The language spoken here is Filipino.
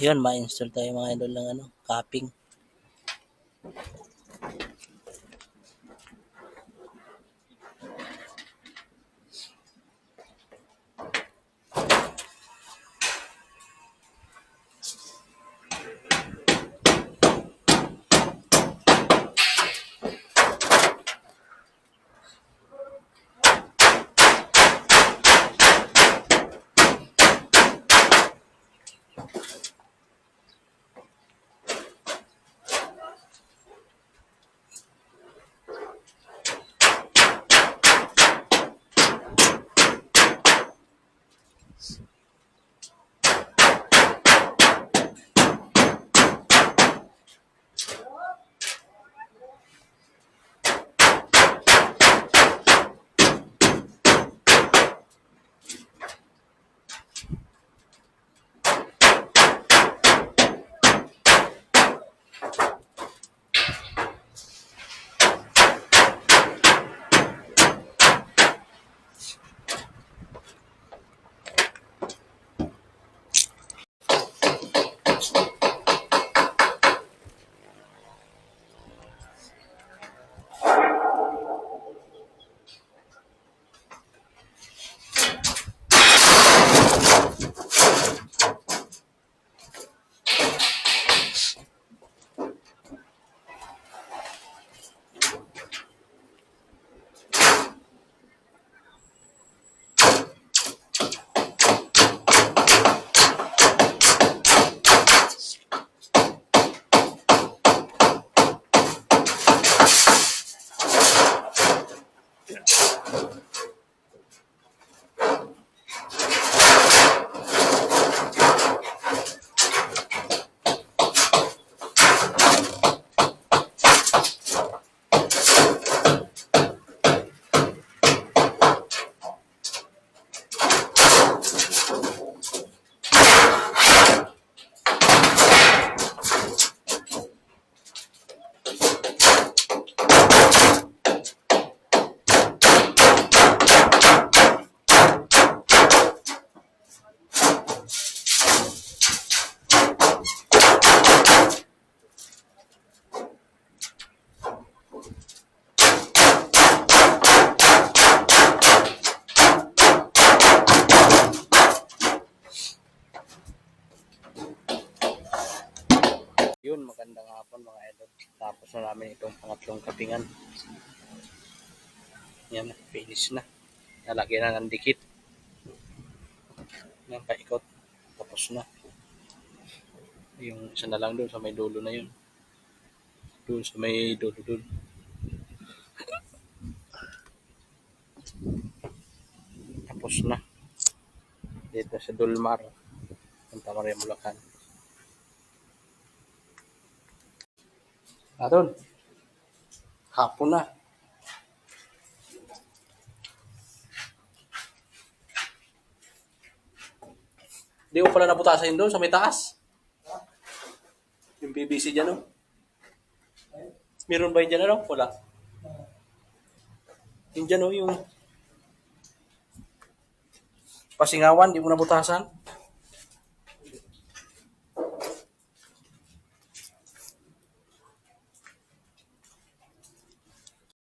Yun, ma-install tayo mga idol ng ano, Thanks. Yun, magandang hapon mga idol. Tapos na namin itong pangatlong kapingan. Yan, finish na. Nalagyan na ng dikit. Yan, paikot. Tapos na. Yung isa na lang doon sa may dulo na yun. Doon sa may dulo doon. Tapos na. Dito sa Dulmar. Santa Maria, Bulacan. Aron. Hapon na. Di ko pala naputasan doon sa may taas. Yung PVC dyan, no? Meron ba yun dyan, ano? Wala. Yung dyan, no? Yung pasingawan, di mo nabutasan.